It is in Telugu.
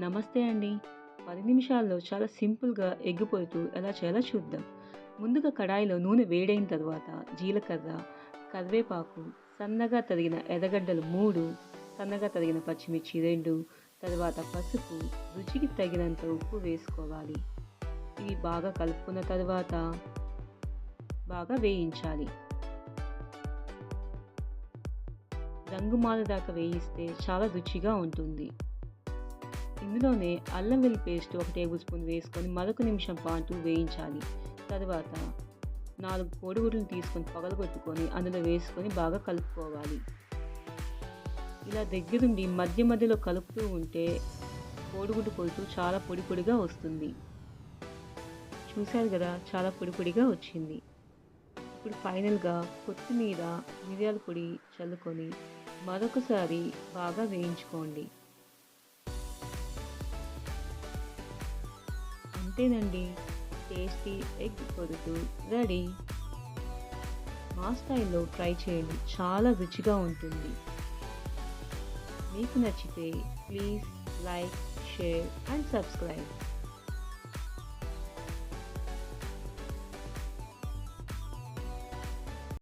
నమస్తే అండి. పది నిమిషాల్లో చాలా సింపుల్గా ఎగ్గిపోతూ ఎలా చేయాలో చూద్దాం. ముందుగా కడాయిలో నూనె వేడైన తర్వాత జీలకర్ర కరివేపాకు సన్నగా తరిగిన ఎర్రగడ్డలు మూడు సన్నగా తరిగిన పచ్చిమిర్చి రెండు తర్వాత పసుపు రుచికి తగినంత ఉప్పు వేసుకోవాలి. ఇవి బాగా కలుపుకున్న తర్వాత బాగా వేయించాలి. రంగు మారేదాకా వేయిస్తే చాలా రుచిగా ఉంటుంది. ఇందులోనే అల్లం వెల్లి పేస్ట్ ఒక టేబుల్ స్పూన్ వేసుకొని మరొక నిమిషం పాటు వేయించాలి. తర్వాత నాలుగు కోడిగుడ్లను తీసుకొని పగలగొట్టుకొని అందులో వేసుకొని బాగా కలుపుకోవాలి. ఇలా దగ్గరుండి మధ్య మధ్యలో కలుపుతూ ఉంటే కోడిగుడ్డు పొడుతూ చాలా పొడి పొడిగా వస్తుంది. చూశారు కదా చాలా పొడి పొడిగా వచ్చింది. ఇప్పుడు ఫైనల్గా కొత్తిమీర మిరియాల పొడి చల్లుకొని మరొకసారి బాగా వేయించుకోండి. అంతేనండి. టేస్టీ ఎగ్ పొరుటు రెడీ. మా స్టైల్లో ట్రై చేయండి. చాలా రుచిగా ఉంటుంది. మీకు నచ్చితే please like share and subscribe.